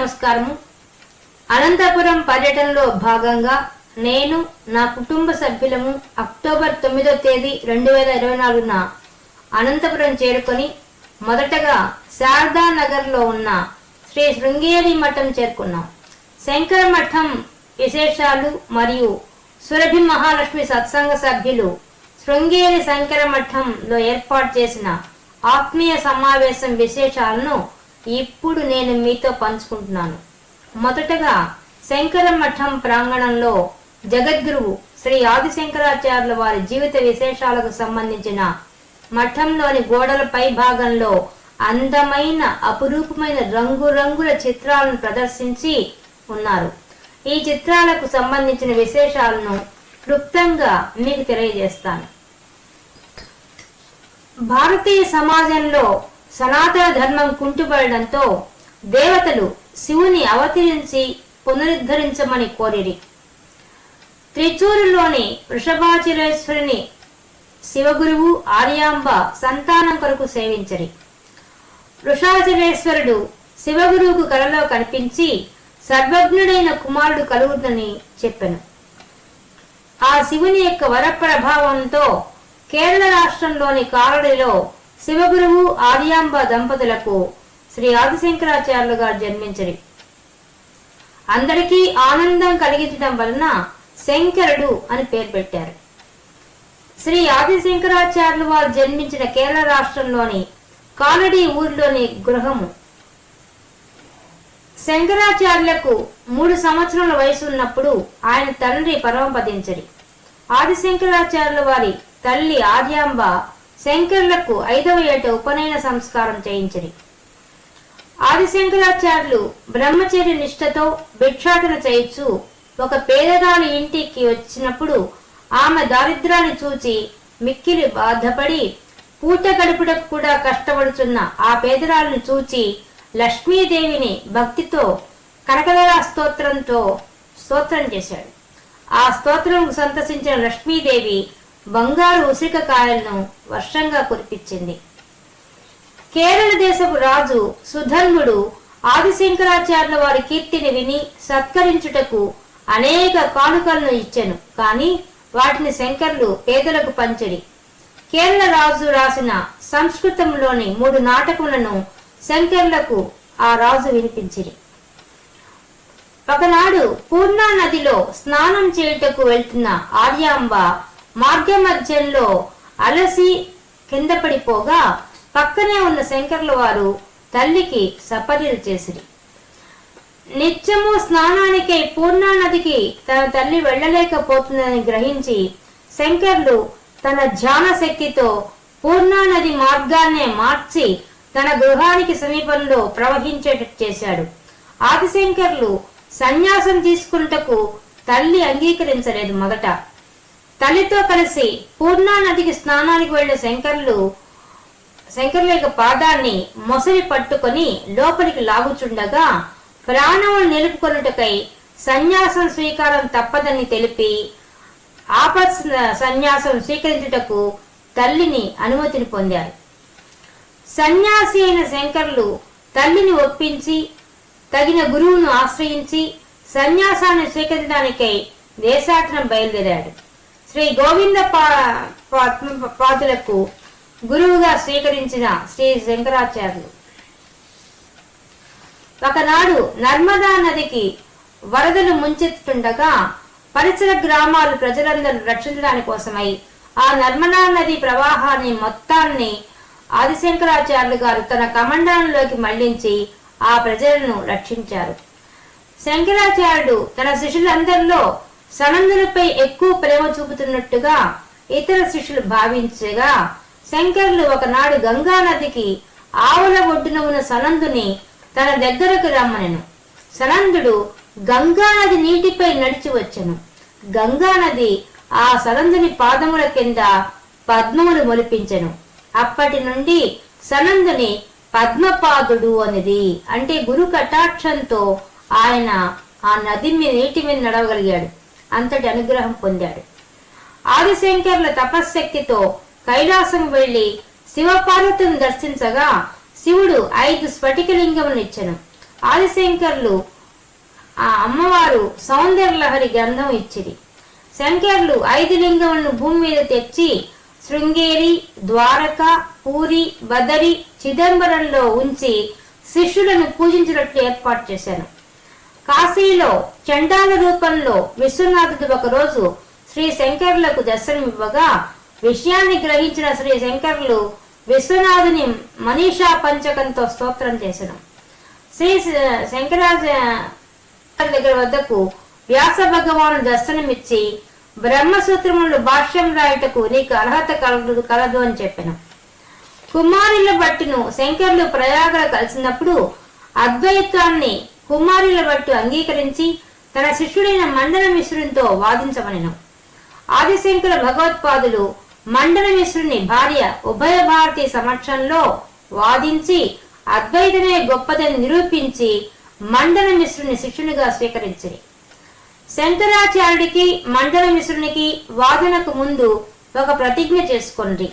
నమస్కారము. అనంతపురం పర్యటనలో భాగంగా నేను నా కుటుంబ సభ్యులము అక్టోబర్ తొమ్మిదో తేదీ రెండు వేల ఇరవై నాలుగున అనంతపురం చేరుకొని మొదటగా శారదా నగర్లో ఉన్న శ్రీ శృంగేరి మఠం చేరుకున్నాం. శంకర మఠం విశేషాలు మరియు సురభి మహాలక్ష్మి సత్సంగ సభ్యులు శృంగేరి శంకర మఠంలో ఏర్పాటు చేసిన ఆత్మీయ సమావేశం విశేషాలను ఇప్పుడు నేను మీతో పంచుకుంటున్నాను. మొదటగా శంకర మఠం ప్రాంగణంలో జగద్గురువు శ్రీ ఆదిశంకరాచార్యుల వారి జీవిత విశేషాలకు సంబంధించిన మఠంలోని గోడల పై భాగంలో అందమైన అపురూపమైన రంగురంగుల చిత్రాలను ప్రదర్శించి ఉన్నారు. ఈ చిత్రాలకు సంబంధించిన విశేషాలను క్లుప్తంగా మీకు తెలియజేస్తాను. భారతీయ సమాజంలో సనాతన ధర్మం కుంటుపడడంతో దేవతలు శివుని అవతరించి పునరుద్ధరించమని కోరిరి. త్రిచూరులోని వృషభాచలేశ్వరుని శివగురువు ఆర్యాంబ సంతానం కొరకు సేవించరి. వృషాచలేశ్వరుడు శివగురువుకు కలలో కనిపించి సర్వజ్ఞుడైన కుమారుడు కలుగుతుందని చెప్పాను. ఆ శివుని యొక్క వరప్రభావంతో కేరళ రాష్ట్రంలోని కారడిలో శివగురువు ఆర్యాంబ దంపతులకు శ్రీ ఆదిశంకరాచార్యులు గారు జన్మించరి. అందరికీ ఆనందం కలిగించడం వలన శంకరుడు అని పేరు పెట్టారు. శ్రీ ఆదిశంకరాచార్యులు వారు జన్మించిన కేరళ రాష్ట్రంలోని కాలడి ఊరిలోని గృహము. శంకరాచార్యులకు మూడు సంవత్సరాల వయసు ఉన్నప్పుడు ఆయన తండ్రి పరమపదించరి. ఆదిశంకరాచార్యుల వారి తల్లి ఆర్యాంబ శంకరులకు ఐదవ ఏట ఉపనయన సంస్కారం చేయించరి ఆదిశంకరాచార్యులు బ్రహ్మచర్య నిష్ఠతో భిక్షాటన చేయించు ఒక పేదదాని ఇంటికి వచ్చినప్పుడు ఆమె దారిద్రాన్ని చూచి మిక్కిలి బాధపడి పూట గడుపుటకు కూడా కష్టపడుచున్న ఆ పేదరాలను చూచి లక్ష్మీదేవిని భక్తితో కనకదరా స్తోత్రంతో స్తోత్రం చేశాడు. ఆ స్తోత్రం సంతసించిన లక్ష్మీదేవి బంగారు ఉసిక కాయలను వర్షంగా కురిపించింది. కేరళ దేశపు రాజు సుధర్ముడు ఆదిశంకరాచార్యుల వారి కీర్తిని విని సత్కరించుటకు అనేక కానుకలను ఇచ్చెను. కాని వాటిని శంకర్లు పేదలకు పంచడి. కేరళ రాజు రాసిన సంస్కృతంలోని మూడు నాటకములను శంకర్లకు ఆ రాజు వినిపించిరి. ఒకనాడు పూర్ణా నదిలో స్నానం చేయుటకు వెళ్తున్న ఆర్యాంబ మార్గ మధ్యంలో అలసి కింద పడిపోగా పక్కనే ఉన్న శంకర్ల వారు తల్లికి సపర్యలు చేసిరి. నిత్యము స్నానానికై పూర్ణా నదికి తన తల్లి వెళ్ళలేకపోతుందని గ్రహించి శంకర్లు తన ధ్యాన శక్తితో పూర్ణా నది మార్గాన్నే మార్చి తన గృహానికి సమీపంలో ప్రవహించేటట్టు చేశాడు. ఆదిశంకర్లు సన్యాసం తీసుకుంటకు తల్లి అంగీకరించలేదు మొదట. తల్లితో కలిసి పూర్ణా నదికి స్నానానికి వెళ్ళిన శంకర్లు శంకర్ల యొక్క పాదాన్ని మొసలి పట్టుకొని లోపలికి లాగుచుండగా ప్రాణములు నిలుపుకొనుటకై సన్యాసం స్వీకారం తప్పదని తెలిపి ఆపత్ సన్యాసం స్వీకరించుటకు తల్లిని అనుమతిని పొందారు. సన్యాసి అయిన శంకర్లు తల్లిని ఒప్పించి తగిన గురువును ఆశ్రయించి సన్యాసాన్ని స్వీకరించడానికై దేశాటనం బయలుదేరాడు శ్రీ గోవింద పాదులకు గురువుగా స్వీకరించిన శ్రీ శంకరాచార్యులు. ఒకనాడు నర్మదా నదికి వరదలు ముంచెత్తుండగా పరిసర గ్రామాలు ప్రజలందరూ రక్షించడానికి కోసమై ఆ నర్మదా నది ప్రవాహాన్ని మొత్తాన్ని ఆదిశంకరాచార్యులు గారు తన కమండంలోకి మళ్ళించి ఆ ప్రజలను రక్షించారు. శంకరాచార్యుడు తన శిష్యులందరిలో సనందులపై ఎక్కువ ప్రేమ చూపుతున్నట్టుగా ఇతర శిష్యులు భావించగా శంకరులు ఒకనాడు గంగా నదికి ఆవుల ఒడ్డున ఉన్న సనందుని తన దగ్గరకు రమ్మనెను. సనందుడు గంగా నది నీటిపై నడిచి వచ్చెను. గంగా నది ఆ సనందుని పాదముల కింద పద్మములు మొలిపించెను. అప్పటి నుండి సనందుని పద్మపాదుడు అనేది అంటే గురు కటాక్షంతో ఆయన ఆ నది మీద నీటి మీద నడవగలిగాడు. అంతటి అనుగ్రహం పొందాడు. ఆదిశంకర్ల తపశ్శక్తితో కైలాసం వెళ్ళి శివపార్వతులను దర్శించగా శివుడు ఐదు స్ఫటికలింగములను ఆదిశంకర్లు ఆ అమ్మవారు సౌందర్యలహరి గ్రంథం ఇచ్చిరి. శంకర్లు ఐదు లింగములను భూమి మీద తెచ్చి శృంగేరి ద్వారక పూరి బదరి చిదంబరంలో ఉంచి శిష్యులను పూజించినట్లు ఏర్పాటు చేశాను. కాశీలో చండాల రూపంలో విశ్వనాథుడు ఒకరోజు శ్రీ శంకరులకు దర్శనమివ్వగా విషయాన్ని గ్రహించిన శ్రీ శంకరులు విశ్వనాథుని మనీషా పంచకంతో స్తోత్రం చేశాను శ్రీ శంకరాజ దగ్గర వద్దకు వ్యాస భగవాను దర్శనమిచ్చి బ్రహ్మసూత్రములు భాష్యం రాయటకు నీకు అర్హత కలదు కలదు అని చెప్పాను. కుమారుల బట్టిను శంకర్లు ప్రయాగలో కలిసినప్పుడు అద్వైతాన్ని కుమారుల బట్టు అంగీకరించి తన శిష్యుడైన మండల మిశ్రునితో వాదించమనెను ఆదిశంకర భగవత్పాదులు మండల మిశ్రుని భార్య ఉభయ భారతి సమక్షంలో వాదించి అద్వైతమే గొప్పదని నిరూపించి మండల మిశ్రుని శిష్యునిగా స్వీకరించింది శంకరాచార్యుడికి మండల మిశ్రునికి వాదనకు ముందు ఒక ప్రతిజ్ఞ చేసుకోండి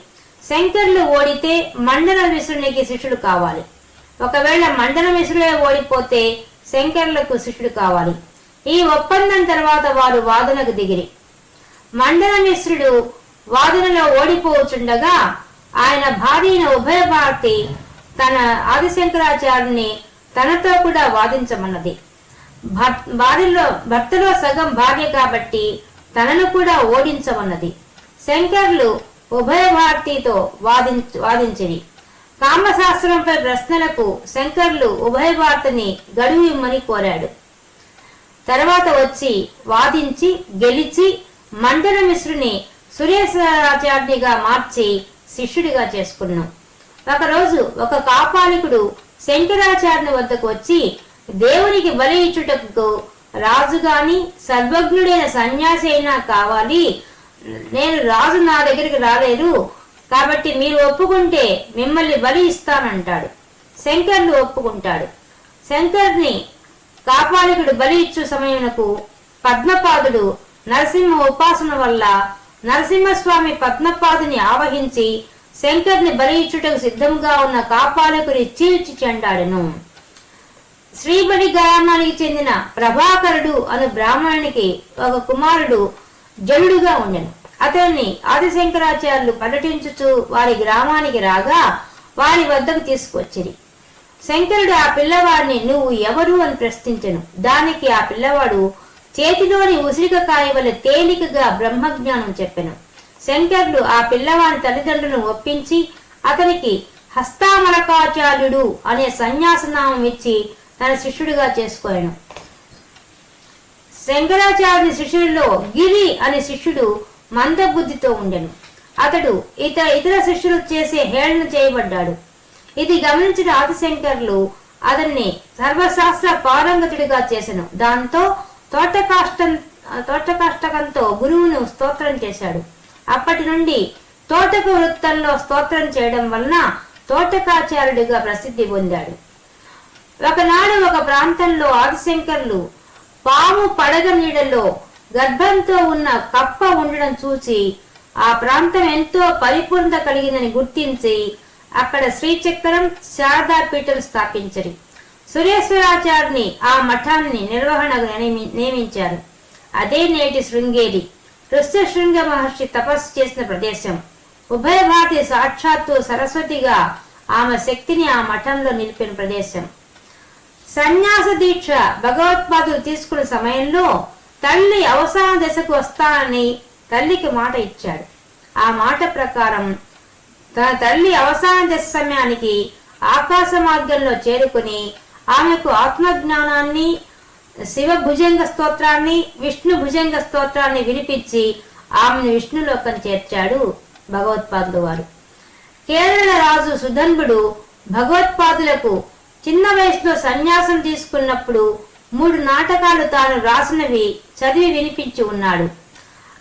శంకర్లు ఓడితే మండల మిశ్రునికి శిష్యుడు కావాలి. ఒకవేళ మండల మిశ్రుడే ఓడిపోతే శంకర్లకు శిష్యుడు కావాలి. ఈ ఒప్పందం తర్వాత వారు వాదనకు దిగిరి. మండల మిశ్రుడు వాదనలో ఓడిపోవచ్చుండగా ఆయన భార్య ఉభయ భారతి తన ఆదిశంకరాచార్యుని తనతో కూడా వాదించమన్నది. భార్యలో భర్తలో సగం భార్య కాబట్టి తనను కూడా ఓడించమన్నది. శంకర్లు ఉభయ భారతితో వాదించ వాదించిరి. కామశాస్త్రంపై ప్రశ్నలకు శంకర్లు ఉభయ భారతిని గడువు ఇమ్మని కోరాడు. తర్వాత వచ్చి వాదించి గెలిచి మండల మిశ్రుని సురేశ్వరాచార్యునిగా మార్చి శిష్యుడిగా చేసుకున్నాం. ఒకరోజు ఒక కాపాలికుడు శంకరాచార్యుని వద్దకు వచ్చి దేవునికి బలి ఇచ్చుటకు రాజు గాని సర్వజ్ఞుడైన సన్యాసి అయినా కావాలి. నేను రాజు నా దగ్గరికి రాలేదు. కాబట్టి మీరు ఒప్పుకుంటే మిమ్మల్ని బలి ఇస్తానంటాడు. శంకర్ని ఒప్పుకుంటాడు. శంకర్ని కాపాలికుడు బలి ఇచ్చు సమయమునకు పద్మపాదుడు నరసింహ ఉపాసన వల్ల నరసింహస్వామి పద్మపాదుని ఆవహించి శంకర్ని బలి ఇచ్చుటకు సిద్ధంగా ఉన్న కాపాలకుని చీల్చి చెండాడెను. శ్రీబడి గ్రామానికి చెందిన ప్రభాకరుడు అను బ్రాహ్మణునికి ఒక కుమారుడు జలుడుగా ఉండెను. అతన్ని ఆదిశంకరాచార్యులు పర్యటించుచు వారి గ్రామానికి రాగా వారి వద్దకు తీసుకొచ్చిరి. శంకరుడు ఆ పిల్లవాడిని నువ్వు ఎవరు అని ప్రశ్నించెను. దానికి ఆ పిల్లవాడు చేతిలోని ఉసిరికకాయ వల్ల తేలికగా బ్రహ్మజ్ఞానం చెప్పెను. శంకరుడు ఆ పిల్లవాడి తల్లిదండ్రులను ఒప్పించి అతనికి హస్తామలకాచార్యుడు అనే సన్యాసనామం ఇచ్చి తన శిష్యుడిగా చేసుకోయాను. శంకరాచార్యుని శిష్యుడిలో గిరి అనే శిష్యుడు మందబుద్ధితో ఉండెను. అతడు ఇతర ఇతర శిష్యులు చేసే హేళన చేయబడ్డాడు. ఇది గమనించిన ఆదిశంకర్లు అతన్ని సర్వశాస్త్ర పారంగతుడిగా చేసెను. దాంతో తోటకాష్టం తోటకాష్టకంతో గురువును స్తోత్రం చేశాడు. అప్పటి నుండి తోటక వృత్తంలో స్తోత్రం చేయడం వలన తోటకాచార్యుడిగా ప్రసిద్ధి పొందాడు. ఒకనాడు ఒక ప్రాంతంలో ఆదిశంకర్లు పాము పడగ నీడలో గర్భంతో ఉన్న కప్ప ఉండడం చూసి ఆ ప్రాంతం ఎంతో పరిపూర్ణత కలిగిందని గుర్తించి అక్కడ శ్రీచక్రం శారదా పీఠలు స్థాపించరు. సురేశ్వరాచార్యుని ఆ మఠాన్ని నిర్వహణకు నియమించారు. అదే నేటి శృంగేరి. ఋష్యశృంగ మహర్షి తపస్సు చేసిన ప్రదేశం. ఉభయభారతి సాక్షాత్తు సరస్వతిగా ఆమె శక్తిని ఆ మఠంలో నిలిపిన ప్రదేశం. సన్యాస దీక్ష భగవత్పాదులు తీసుకున్న సమయంలో తల్లి అవసాన దశకు వస్తానని తల్లికి మాట ఇచ్చాడు. ఆ మాట ప్రకారం తన తల్లి అవసాన దశ సమయానికి ఆకాశ మార్గంలో చేరుకుని ఆమెకు ఆత్మజ్ఞానాన్ని శివ భుజంగ స్తోత్రాన్ని విష్ణు భుజంగ స్తోత్రాన్ని వినిపించి ఆమెను విష్ణులోకం చేర్చాడు భగవత్పాదులు వారు. కేరళ రాజు సుధన్వుడు భగవత్పాదులకు చిన్న వయసులో సన్యాసం తీసుకున్నప్పుడు మూడు నాటకాలు తాను రాసినవి చదివి వినిపించి ఉన్నాడు.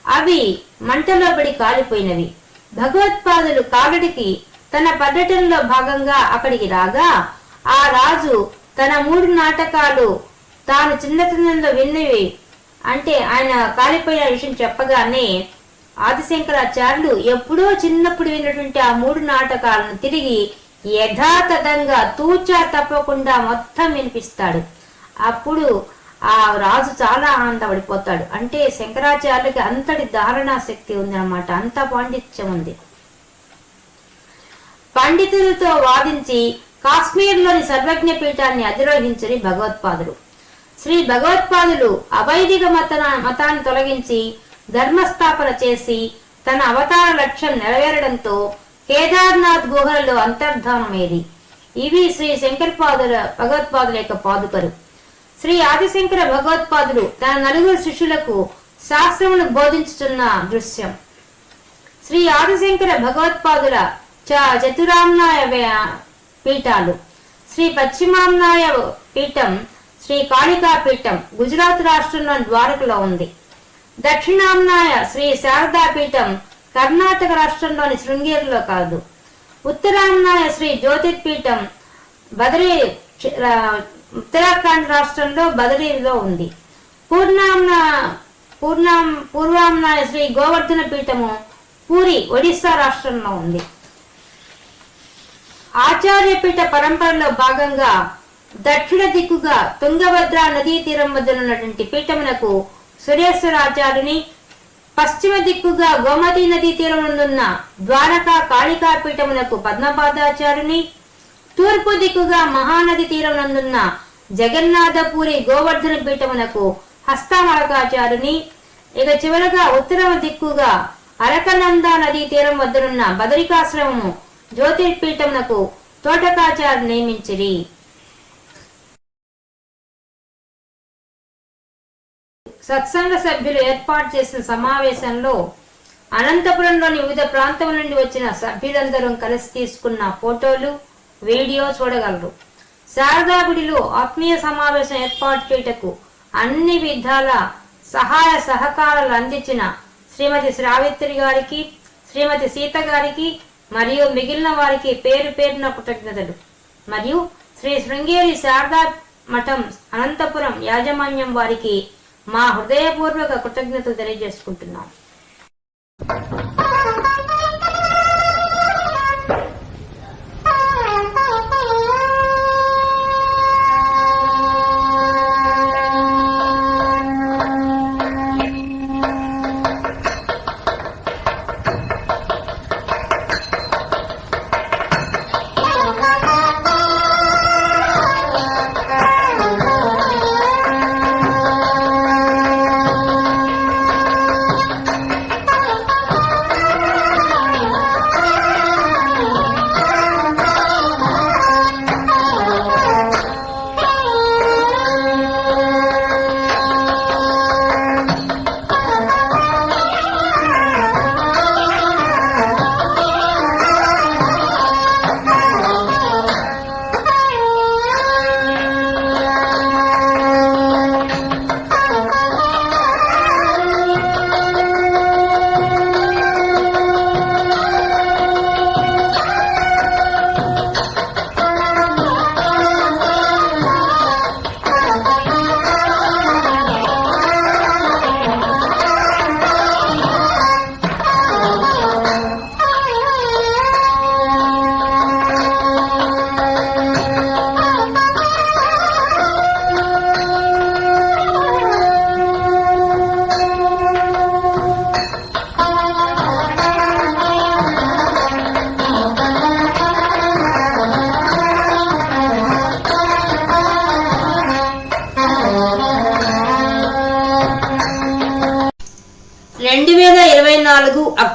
అవి మంటలోబడి కాలిపోయినవి. భగవత్పాదులు కాలుడికి తన పర్యటనలో భాగంగా అక్కడికి రాగా ఆ రాజు తన మూడు నాటకాలు తాను చిన్నతనంలో విన్నవి అంటే ఆయన కాలిపోయిన విషయం చెప్పగానే ఆదిశంకరాచార్యులు ఎప్పుడో చిన్నప్పుడు విన్నటువంటి ఆ మూడు నాటకాలను తిరిగి యథాతథంగా తూచా తప్పకుండా మొత్తం వినిపిస్తాడు. అప్పుడు ఆ రాజు చాలా ఆనందపడిపోతాడు. అంటే శంకరాచార్యులకి అంతటి ధారణా శక్తి ఉంది అనమాట అంత పాండిత్యం ఉంది. పండితులతో వాదించి కాశ్మీర్లోని సర్వజ్ఞ పీఠాన్ని అధిరోహించని భగవత్పాదులు. శ్రీ భగవత్పాదులు అవైదిక మత మతాన్ని తొలగించి ధర్మస్థాపన చేసి తన అవతార లక్ష్యం నెరవేరడంతో కేదార్నాథ్ గుహలలో అంతర్ధానమేది ఇవి శ్రీ శంకర్పాదుల భగవత్పాదుల యొక్క పాదుకలు శ్రీ ఆదిశంకర భగవత్పాదులు తన నలుగురు శిష్యులకు శాస్త్రమును బోధించుతున్న దృశ్యం. శ్రీ ఆదిశంకర భగవత్పాదుల చ చతురామ్నాయ పీఠాలు. శ్రీ పశ్చిమామ్నాయ పీఠం శ్రీ కాళికా పీఠం గుజరాత్ రాష్ట్రంలోని ద్వారకలో ఉంది. దక్షిణామ్నాయ శ్రీ శారదా పీఠం కర్ణాటక రాష్ట్రంలోని శృంగేరిలో కాదు. ఉత్తరామ్నాయ శ్రీ జ్యోతిర్పీఠం బదరీ ఉత్తరాఖండ్ రాష్ట్రంలో బదరీలో ఉంది. పూర్ణామ్న పూర్ణాం పూర్వామ్న శ్రీ గోవర్ధన పీఠము పూరి ఒడిస్సా రాష్ట్రంలో ఉంది. ఆచార్యపీఠ పరంపరలో భాగంగా దక్షిణ దిక్కుగా తుంగభద్ర నదీ తీరం వద్ద ఉన్నటువంటి పీఠమునకు సురేశ్వరాచార్యుని పశ్చిమ దిక్కుగా గోమతి నదీ తీరం ఉన్న ద్వారకా కాళికా పీఠమునకు పద్మపాదాచార్యుని తూర్పు దిక్కుగా మహానది తీరం నందున్న జగన్నాథపురి గోవర్ధన పీఠమునకు హస్తమలకాచారుని ఇక చివరగా ఉత్తర దిక్కుగా అరకనంద నదీ తీరం వద్దనున్న బదరికాశ్రమము జ్యోతిర్పీఠమునకు తోటకాచారు నియమించిరి. సత్సంగ సభ్యులు ఏర్పాటు చేసిన సమావేశంలో అనంతపురంలోని వివిధ ప్రాంతం నుండి వచ్చిన సభ్యులందరూ కలిసి తీసుకున్న ఫోటోలు వీడియో చూడగలరు. శారదా గుడిలో ఆత్మీయ సమావేశం ఏర్పాటు చేయుటకు అన్ని విధాల సహాయ సహకారాలు అందించిన శ్రీమతి శ్రావిత్రి గారికి శ్రీమతి సీత గారికి మరియు మిగిలిన వారికి పేరు పేరున కృతజ్ఞతలు. మరియు శ్రీ శృంగేరి శారదా మఠం అనంతపురం యాజమాన్యం వారికి మా హృదయపూర్వక కృతజ్ఞతలు తెలియజేసుకుంటున్నాం.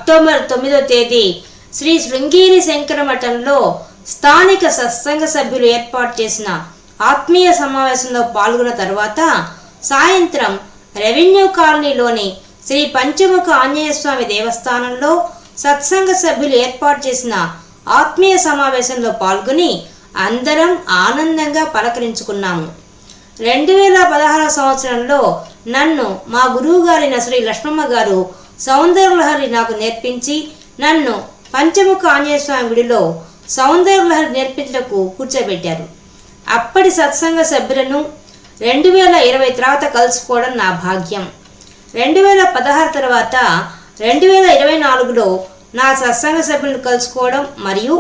అక్టోబర్ తొమ్మిదో తేదీ శ్రీ శృంగేరి శంకర మఠంలో స్థానిక సత్సంగ సభ్యులు ఏర్పాటు చేసిన ఆత్మీయ సమావేశంలో పాల్గొన్న తర్వాత సాయంత్రం రెవెన్యూ కాలనీలోని శ్రీ పంచముఖ ఆంజనేయ స్వామి దేవస్థానంలో సత్సంగ సభ్యులు ఏర్పాటు చేసిన ఆత్మీయ సమావేశంలో పాల్గొని అందరం ఆనందంగా పలకరించుకున్నాము. రెండు వేల పదహారు సంవత్సరంలో నన్ను మా గురువుగారైన శ్రీ లక్ష్మమ్మ గారు సౌందర్యలహరి నాకు నేర్పించి నన్ను పంచముఖ ఆంజనేయస్వామి గుడిలో సౌందర్యలహరి నేర్పించటకు కూర్చోబెట్టారు. అప్పటి సత్సంగ సభ్యులను రెండు వేల ఇరవై తర్వాత కలుసుకోవడం నా భాగ్యం. రెండు వేల పదహారు తర్వాత రెండు వేల ఇరవై నాలుగులో నా సత్సంగ సభ్యులను కలుసుకోవడం మరియు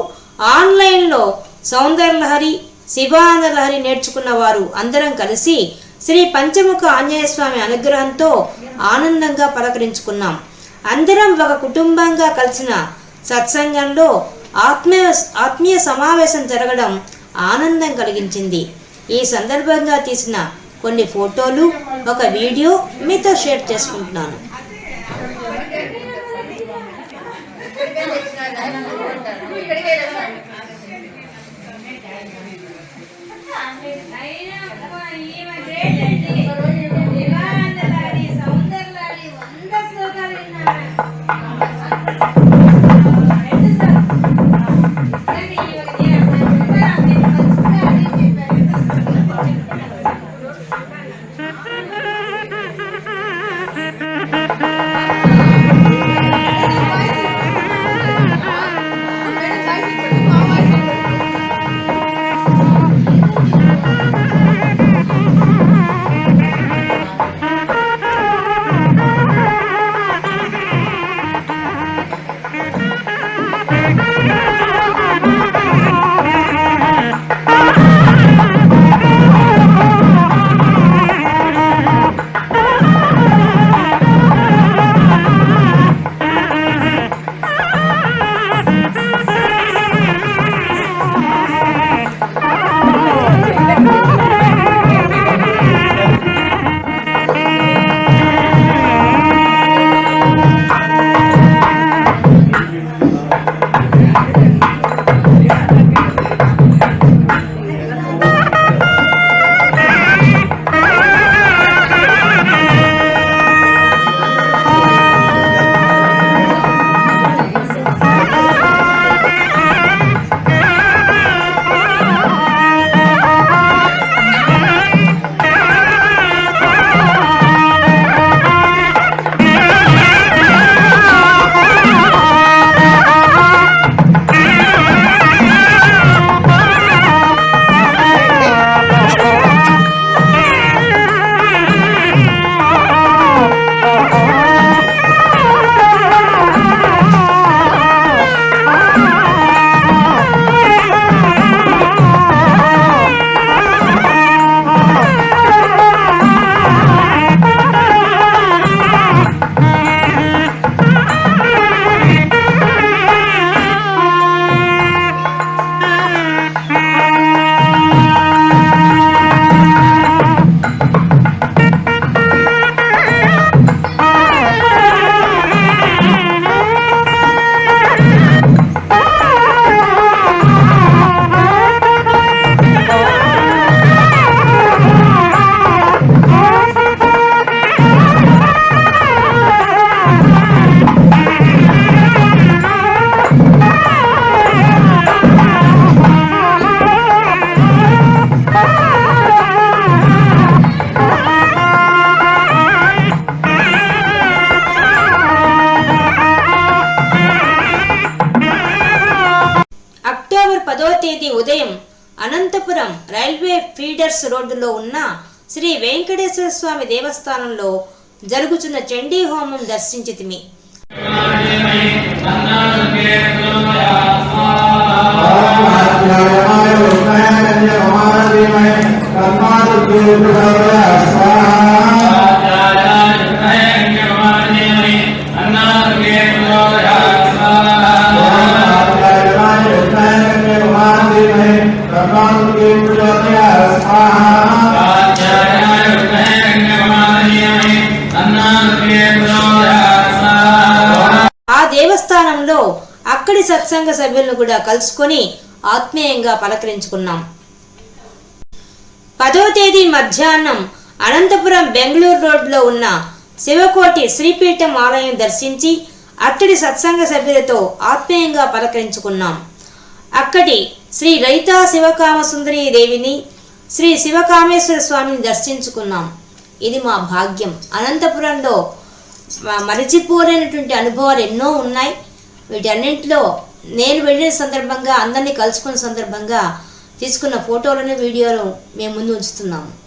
ఆన్లైన్లో సౌందర్యలహరి శివానందలహరి నేర్చుకున్న వారు అందరం కలిసి శ్రీ పంచముఖ ఆంజనేయ స్వామి అనుగ్రహంతో ఆనందంగా పలకరించుకున్నాం. అందరం ఒక కుటుంబంగా కలిసిన సత్సంగంలో ఆత్మీయ ఆత్మీయ సమావేశం జరగడం ఆనందం కలిగించింది. ఈ సందర్భంగా తీసిన కొన్ని ఫోటోలు ఒక వీడియో మీతో షేర్ చేసుకుంటున్నాను. అక్టోబర్ వెంకటేశ్వర స్వామి దేవస్థానంలో జరుగుతున్న చండీ హోమం దర్శించితిమి. కూడా కలుసుకొని ఆత్మీయంగా పలకరించుకున్నాం. పదో తేదీ మధ్యాహ్నం అనంతపురం బెంగళూరు రోడ్లో ఉన్న శివకోటి శ్రీపీఠం ఆలయం దర్శించి అక్కడి సత్సంగ సభ్యులతో ఆత్మీయంగా పలకరించుకున్నాం. అక్కడి శ్రీ లలితా శివకామసుందరీ దేవిని శ్రీ శివకామేశ్వర స్వామిని దర్శించుకున్నాం. ఇది మా భాగ్యం. అనంతపురంలో మ- మరచిపోలేనటువంటి అనుభవాలు ఎన్నో ఉన్నాయి. వీటన్నింటిలో నేను వెళ్ళిన సందర్భంగా అందరినీ కలుసుకున్న సందర్భంగా తీసుకున్న ఫోటోలను వీడియోలు మేము ముందు ఉంచుతున్నాము.